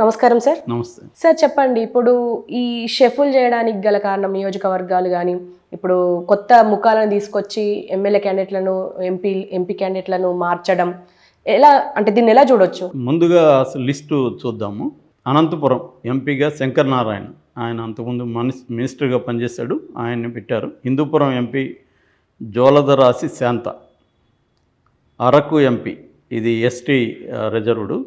నమస్కారం సార్. నమస్తే. సార్ చెప్పండి. ఇప్పుడు ఈ షెఫుల్ చేయడానికి గల కారణం నియోజకవర్గాలు కానీ ఇప్పుడు కొత్త ముఖాలను తీసుకొచ్చి ఎమ్మెల్యే క్యాండిడేట్లను ఎంపీ ఎంపీ క్యాండిడేట్లను మార్చడం ఎలా అంటే దీన్ని ఎలా చూడొచ్చు? ముందుగా అసలు లిస్టు చూద్దాము. అనంతపురం ఎంపీగా శంకర్ నారాయణ. ఆయన అంతకుముందు మనిస్ మినిస్టర్గా పనిచేశాడు. ఆయన్ని పెట్టారు. హిందూపురం ఎంపీ జోలధరాసి శాంత. అరకు ఎంపీ. ఇది ST reserved.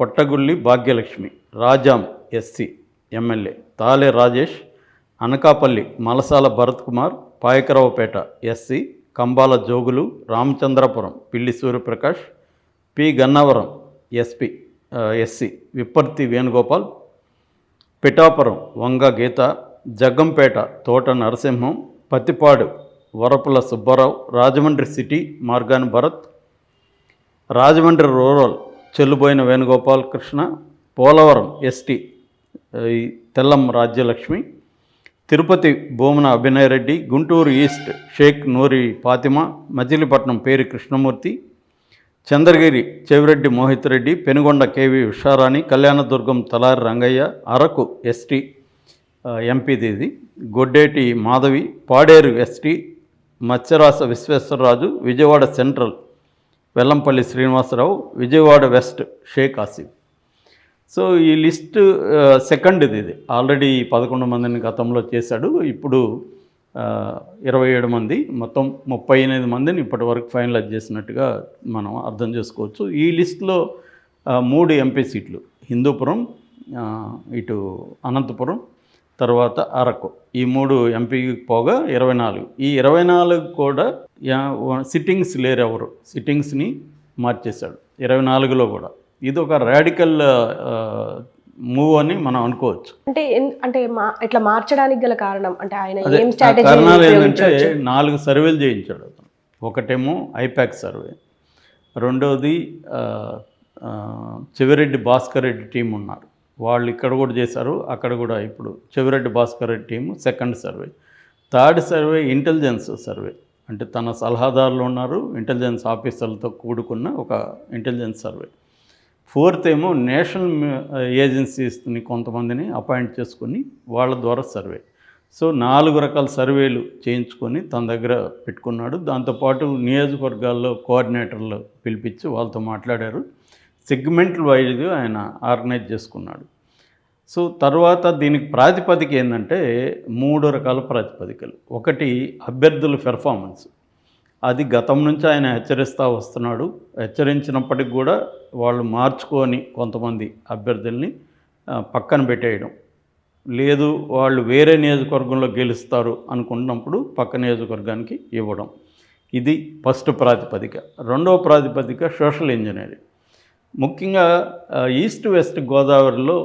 Kottagulli Bhagyalakshmi Rajam SC MLA Tale Rajesh Anakapalli Malasala Bharat Kumar Payakaraopeta SC Kambala Jogulu Ramachandrapuram Pilli Suryaprakash P Gannavaram SP SC Vipparthi Venugopal Pithapuram Vanga Geetha Jaggampeta Thota Narasimham Prathipadu Varupula Subbarao Rajahmundry city Margani Bharat Rajahmundry rural Chelluboina Venugopal Krishna Polavaram ST Tellam Rajyalakshmi Tirupati Bhumana Abhinay Reddy Guntur east Shaik Noori Fatima Machilipatnam పేరు Krishnamurthy Chandragiri Chevireddy Mohith Reddy Penukonda KV Usharani Kalyandurg Talari Rangaiah Araku ST ఎంపీది ఇది Goddeti Madhavi Paderu ST Matsyarasa Visweswararaju Vijayawada central Vellampalli Srinivasarao Vijayawada west Shaik Asif. So ఈ list second ఇది ఇది. Already పదకొండు మందిని గతంలో చేశాడు. ఇప్పుడు ఇరవై ఏడు మంది మొత్తం ముప్పై ఎనిమిది మందిని ఇప్పటి వరకు ఫైనలైజ్ చేసినట్టుగా మనం అర్థం చేసుకోవచ్చు. ఈ లిస్టులో మూడు ఎంపీ సీట్లు. హిందూపురం ఇటు అనంతపురం తర్వాత అరకు. ఈ మూడు ఎంపీకి పోగా ఇరవై నాలుగు. ఈ ఇరవై నాలుగు కూడా సిట్టింగ్స్ లేరు ఎవరు సిట్టింగ్స్ని మార్చేశాడు. ఇరవై నాలుగులో కూడా. ఇది ఒక రాడికల్ మూవ్ అని మనం అనుకోవచ్చు. అంటే అంటే ఇట్లా మార్చడానికి గల కారణం అంటే ఆయన ఏం స్ట్రాటజీ కారణాలు ఏంటంటే నాలుగు సర్వేలు చేయించాడు అతను. ఒకటేమో ఐపాక్ సర్వే. ఆ, చెవిరెడ్డి భాస్కర్ రెడ్డి టీం ఉన్నారు. వాళ్ళు ఇక్కడ కూడా చేశారు అక్కడ కూడా ఇప్పుడు Chevireddy Bhaskar Reddy team second survey. Third survey intelligence survey. అంటే తన సలహాదారులు ఉన్నారు ఇంటెలిజెన్స్ ఆఫీసర్లతో కూడుకున్న ఒక ఇంటెలిజెన్స్ సర్వే. ఫోర్త్ ఏమో నేషనల్ ఏజెన్సీస్ని కొంతమందిని అపాయింట్ చేసుకొని వాళ్ళ ద్వారా సర్వే. సో నాలుగు రకాల సర్వేలు చేయించుకొని తన దగ్గర పెట్టుకున్నాడు. దాంతోపాటు నియోజకవర్గాల్లో కోఆర్డినేటర్లు పిలిపించి వాళ్ళతో మాట్లాడారు. సెగ్మెంట్ వైజ్ ఆయన ఆర్గనైజ్ చేసుకున్నాడు. సో తర్వాత దీనికి ప్రాతిపదిక ఏంటంటే మూడు రకాల ప్రాతిపదికలు. ఒకటి అభ్యర్థుల పెర్ఫార్మెన్స్. అది గతం నుంచి ఆయన హెచ్చరిస్తూ వస్తున్నాడు. హెచ్చరించినప్పటికి కూడా వాళ్ళు మార్చుకొని కొంతమంది అభ్యర్థుల్ని పక్కన పెట్టేయడం. లేదు వాళ్ళు వేరే నియోజకవర్గంలో గెలుస్తారు అనుకున్నప్పుడు పక్క నియోజకవర్గానికి ఇవ్వడం. ఇది ఫస్ట్ ప్రాతిపదిక. రెండవ ప్రాతిపదిక సోషల్ ఇంజనీరింగ్. ముఖ్యంగా ఈస్ట్ వెస్ట్ గోదావరిలో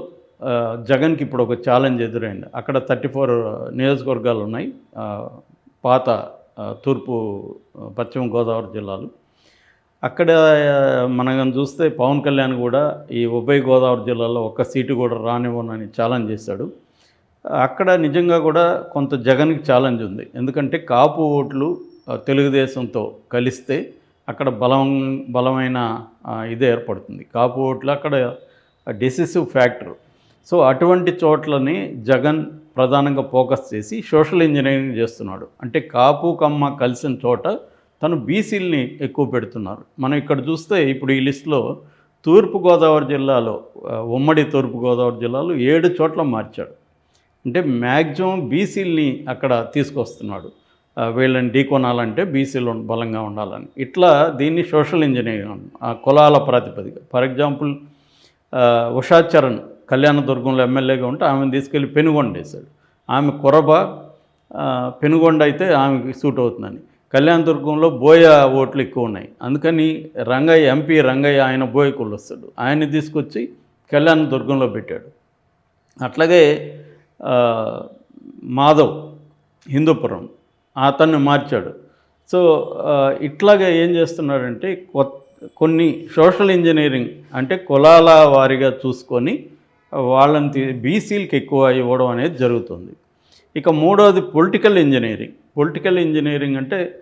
జగన్కి ఇప్పుడు ఒక ఛాలెంజ్ ఎదురైంది. అక్కడ థర్టీ ఫోర్ నియోజకవర్గాలు ఉన్నాయి పాత తూర్పు పశ్చిమ గోదావరి జిల్లాలు. అక్కడ మనం చూస్తే పవన్ కళ్యాణ్ కూడా ఈ ఉభయ గోదావరి జిల్లాలో ఒక్క సీటు కూడా రానివ్వనని ఛాలెంజ్ చేశాడు. అక్కడ నిజంగా కూడా కొంత జగన్కి ఛాలెంజ్ ఉంది. ఎందుకంటే కాపు ఓట్లు తెలుగుదేశంతో కలిస్తే అక్కడ బలం బలమైన ఇది ఏర్పడుతుంది. కాపు అక్కడ డెసిసివ్ ఫ్యాక్టర్. సో అటువంటి చోట్లని జగన్ ప్రధానంగా ఫోకస్ చేసి సోషల్ ఇంజనీరింగ్ చేస్తున్నాడు. అంటే కాపు కమ్మ కలిసిన చోట తను బీసీలని ఎక్కువ పెడుతున్నారు. మనం ఇక్కడ చూస్తే ఇప్పుడు ఈ లిస్టులో తూర్పుగోదావరి జిల్లాలో ఉమ్మడి తూర్పుగోదావరి జిల్లాలో ఏడు చోట్ల మార్చాడు. అంటే మ్యాక్సిమం బీసీలని అక్కడ తీసుకొస్తున్నాడు. వీళ్ళని ఢీకొనాలంటే బీసీలు బలంగా ఉండాలని. ఇట్లా దీన్ని సోషల్ ఇంజనీరింగ్ ఆ కులాల ప్రాతిపదిక. ఫర్ ఎగ్జాంపుల్ ఉషాచరణ్ ఉషా చరణ్ కళ్యాణదుర్గంలో ఎమ్మెల్యేగా ఉంటే ఆమెను తీసుకెళ్ళి పెనుగొండ వేశాడు ఆమె కొరబ పెనుగొండ అయితే ఆమెకి సూట్ అవుతుందని. కళ్యాణదుర్గంలో బోయ ఓట్లు ఎక్కువ ఉన్నాయి. అందుకని రంగయ్య ఎంపీ రంగయ్య ఆయన బోయ వస్తాడు. ఆయన్ని తీసుకొచ్చి కళ్యాణదుర్గంలో పెట్టాడు. అట్లాగే మాధవ్ హిందూపురం అతన్ని మార్చాడు. సో ఇట్లాగా ఏం చేస్తున్నారంటే కొత్త కొన్ని సోషల్ ఇంజనీరింగ్ అంటే కులాల వారిగా చూసుకొని వాళ్ళని తీ- బీసీలకి ఎక్కువ ఇవ్వడం అనేది జరుగుతుంది. ఇక మూడవది పొలిటికల్ ఇంజనీరింగ్. పొలిటికల్ ఇంజనీరింగ్ అంటే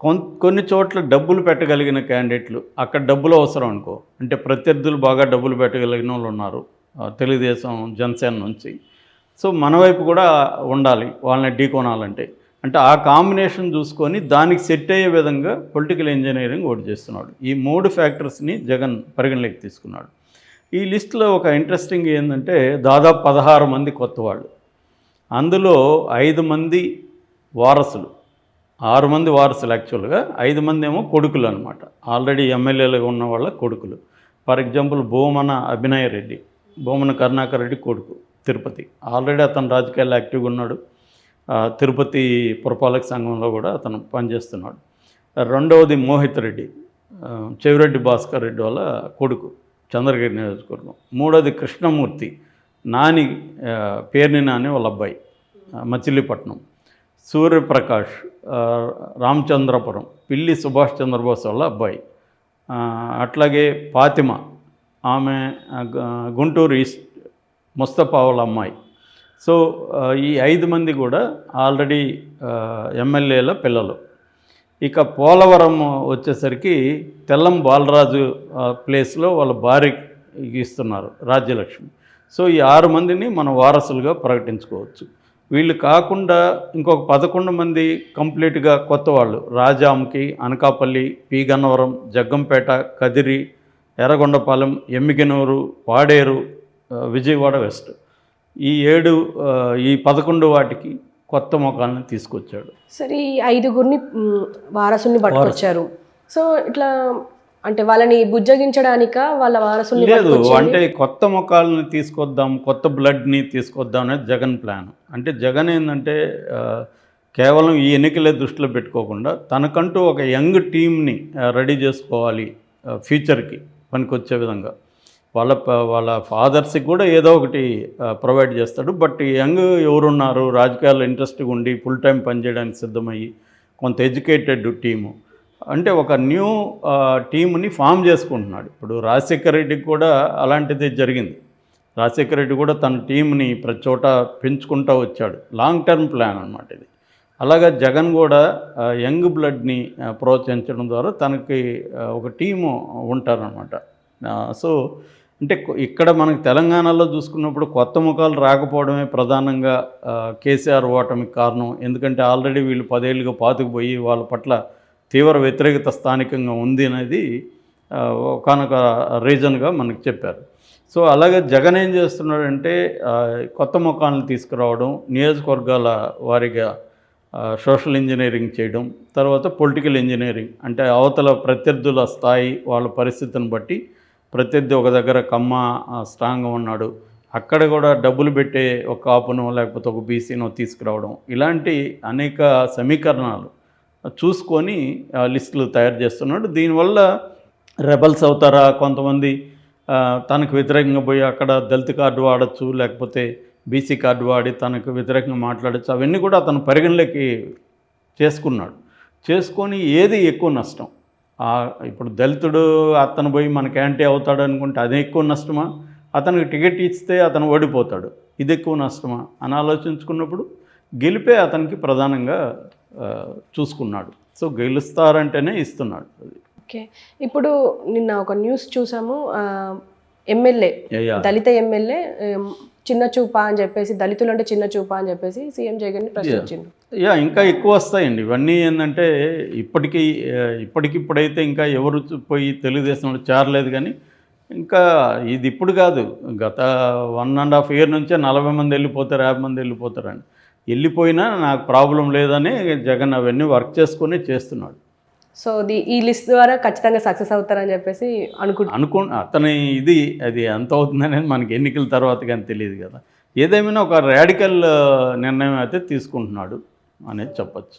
కొన్ని చోట్ల డబ్బులు పెట్టగలిగిన క్యాండిడేట్లు. అక్కడ డబ్బులు అవసరం అనుకో. అంటే ప్రత్యర్థులు బాగా డబ్బులు పెట్టగలిగిన వాళ్ళు ఉన్నారు తెలుగుదేశం జనసేన నుంచి. సో మన వైపు కూడా ఉండాలి వాళ్ళని ఢీకొనాలంటే. అంటే ఆ కాంబినేషన్ చూసుకొని దానికి సెట్ అయ్యే విధంగా పొలిటికల్ ఇంజనీరింగ్ ఓటు చేస్తున్నాడు. ఈ మూడు ఫ్యాక్టర్స్ని జగన్ పరిగణలోకి తీసుకున్నాడు. ఈ లిస్టులో ఒక ఇంట్రెస్టింగ్ ఏంటంటే దాదాపు పదహారు మంది కొత్త వాళ్ళు అందులో ఐదు మంది వారసులు. ఆరు మంది వారసులు యాక్చువల్గా ఐదు మంది ఏమో కొడుకులు అనమాట ఆల్రెడీ ఎమ్మెల్యేలుగా ఉన్న వాళ్ళ కొడుకులు. ఫర్ ఎగ్జాంపుల్ భూమన అభినయ రెడ్డి భూమన కరుణాకర్ రెడ్డి కొడుకు తిరుపతి. ఆల్రెడీ అతను రాజకీయాల్లో యాక్టివ్గా ఉన్నాడు. తిరుపతి పురపాలక సంఘంలో కూడా అతను పనిచేస్తున్నాడు. రెండవది మోహిత్ రెడ్డి. చెవిరెడ్డి భాస్కర్ రెడ్డి వాళ్ళ కొడుకు చంద్రగిరి నియోజకవర్గం. మూడోది కృష్ణమూర్తి. నాని పేర్ని నాని వాళ్ళ అబ్బాయి మచిలీపట్నం. సూర్యప్రకాష్ రామచంద్రపురం పిల్లి సుభాష్ చంద్రబోస్ వాళ్ళ అబ్బాయి. అట్లాగే ఫాతిమ ఆమె గుంటూరు ఈస్ట్ ముస్తఫా వాళ్ళ అమ్మాయి. సో ఈ ఐదు మంది కూడా ఆల్రెడీ ఎమ్మెల్యేల పిల్లలు. ఇక పోలవరం వచ్చేసరికి తెల్లం బాలరాజు ప్లేస్లో వాళ్ళ భార్యకి ఇస్తున్నారు రాజ్యలక్ష్మి. సో ఈ ఆరు మందిని మనం వారసులుగా ప్రకటించుకోవచ్చు. వీళ్ళు కాకుండా ఇంకొక పదకొండు మంది కంప్లీట్గా కొత్త వాళ్ళు. రాజాంకి అనకాపల్లి పి. గన్నవరం జగ్గంపేట కదిరి ఎర్రగొండపాలెం ఎమ్మిగనూరు పాడేరు విజయవాడ వెస్ట్. ఈ ఏడు ఈ పదకొండు వాటికి కొత్త మొఖాలను తీసుకొచ్చాడు. సరే ఈ ఐదుగురిని మ్, వారసుల్ని పట్టుకొచ్చారు. సో ఇట్లా అంటే వాళ్ళని బుజ్జగించడానిక వాళ్ళ వారసుల్ని లేదు? అంటే కొత్త మొఖాలని తీసుకొద్దాం కొత్త బ్లడ్ని తీసుకొద్దాం అనేది జగన్ ప్లాన్. అంటే జగన్ ఏంటంటే కేవలం ఈ ఎన్నికలే దృష్టిలో పెట్టుకోకుండా తనకంటూ ఒక యంగ్ టీమ్ని రెడీ చేసుకోవాలి ఫ్యూచర్కి పనికొచ్చే విధంగా. వాళ్ళ వాళ్ళ ఫాదర్స్కి కూడా ఏదో ఒకటి ప్రొవైడ్ చేస్తాడు. బట్ యంగ్ ఎవరున్నారు రాజకీయాల్లో ఇంట్రెస్ట్గా ఉండి ఫుల్ టైం పనిచేయడానికి సిద్ధమయ్యి కొంత ఎడ్యుకేటెడ్ టీము. అంటే ఒక న్యూ టీముని ఫామ్ చేసుకుంటున్నాడు. ఇప్పుడు రాజశేఖర రెడ్డికి కూడా అలాంటిదే జరిగింది. రాజశేఖర రెడ్డి కూడా తన టీంని ప్రతి చోట పెంచుకుంటూ వచ్చాడు. లాంగ్ టర్మ్ ప్లాన్ అనమాట ఇది. అలాగా జగన్ కూడా యంగ్ బ్లడ్ని ప్రోత్సహించడం ద్వారా తనకి ఒక టీము ఉంటారనమాట సో అంటే ఇక్కడ మనకి తెలంగాణలో చూసుకున్నప్పుడు కొత్త ముఖాలు రాకపోవడమే ప్రధానంగా కేసీఆర్ ఓటమికి కారణం. ఎందుకంటే ఆల్రెడీ వీళ్ళు పదేళ్ళుగా పాతుకుపోయి వాళ్ళ పట్ల తీవ్ర వ్యతిరేకత స్థానికంగా ఉంది అనేది ఒకనొక రీజన్గా మనకు చెప్పారు. సో అలాగే జగన్ ఏం చేస్తున్నాడంటే కొత్త ముఖాలను తీసుకురావడం నియోజకవర్గాల వారిగా సోషల్ ఇంజనీరింగ్ చేయడం తర్వాత పొలిటికల్ ఇంజనీరింగ్ అంటే అవతల ప్రత్యర్థుల స్థాయి వాళ్ళ పరిస్థితిని బట్టి ప్రత్యర్థి ఒక దగ్గర కమ్మ స్ట్రాంగ్గా ఉన్నాడు. అక్కడ కూడా డబ్బులు పెట్టే ఒక కాపును లేకపోతే ఒక బీసీనో తీసుకురావడం. ఇలాంటి అనేక సమీకరణాలు చూసుకొని ఆ, లిస్టులు తయారు చేస్తున్నాడు. దీనివల్ల రెబల్స్ అవుతారా? కొంతమంది తనకు వ్యతిరేకంగా పోయి అక్కడ దళిత కార్డు వాడచ్చు లేకపోతే బీసీ కార్డు వాడి తనకు వ్యతిరేకంగా మాట్లాడచ్చు. అవన్నీ కూడా అతను పరిగణలోకి చేసుకున్నాడు. చేసుకొని ఏది ఎక్కువ నష్టం? ఇప్పుడు దళితుడు అతను పోయి మనకి యాంటీ అవుతాడు అనుకుంటే అదే ఎక్కువ నష్టమా? అతనికి టికెట్ ఇస్తే అతను ఓడిపోతాడు. ఇది ఎక్కువ నష్టమా? అని ఆలోచించుకున్నప్పుడు గెలిపే అతనికి ప్రధానంగా చూసుకున్నాడు. సో గెలుస్తారంటేనే ఇస్తున్నాడు అది. ఓకే. ఇప్పుడు నిన్న ఒక న్యూస్ చూసాము. ఎమ్మెల్యే. దళిత ఎమ్మెల్యే చిన్న చూపా అని చెప్పేసి దళితులు అంటే చిన్న చూపా అని చెప్పేసి సీఎం జగన్ ప్రశ్నించిండు. యా ఇంకా ఎక్కువ వస్తాయండి. ఇవన్నీ ఏంటంటే ఇప్పటికీ ఇప్పటికిప్పుడైతే ఇంకా ఎవరు పోయి తెలుగుదేశంలో చేరలేదు కానీ ఇంకా ఇది ఇప్పుడు కాదు. గత వన్ అండ్ హాఫ్ ఇయర్ నుంచే నలభై మంది వెళ్ళిపోతారు యాభై మంది వెళ్ళిపోతారని వెళ్ళిపోయినా నాకు ప్రాబ్లం లేదని జగన్ అవన్నీ వర్క్ చేసుకొని చేస్తున్నాడు. సో ది ఈ లిస్ట్ ద్వారా ఖచ్చితంగా సక్సెస్ అవుతారని చెప్పేసి అనుకుంటు అనుకో అతని ఇది అది ఎంత అవుతుందనేది మనకి ఎన్నికల తర్వాత కానీ తెలియదు కదా. ఏదేమైనా ఒక రాడికల్ నిర్ణయం అయితే తీసుకుంటున్నాడు అనేది చెప్పచ్చు.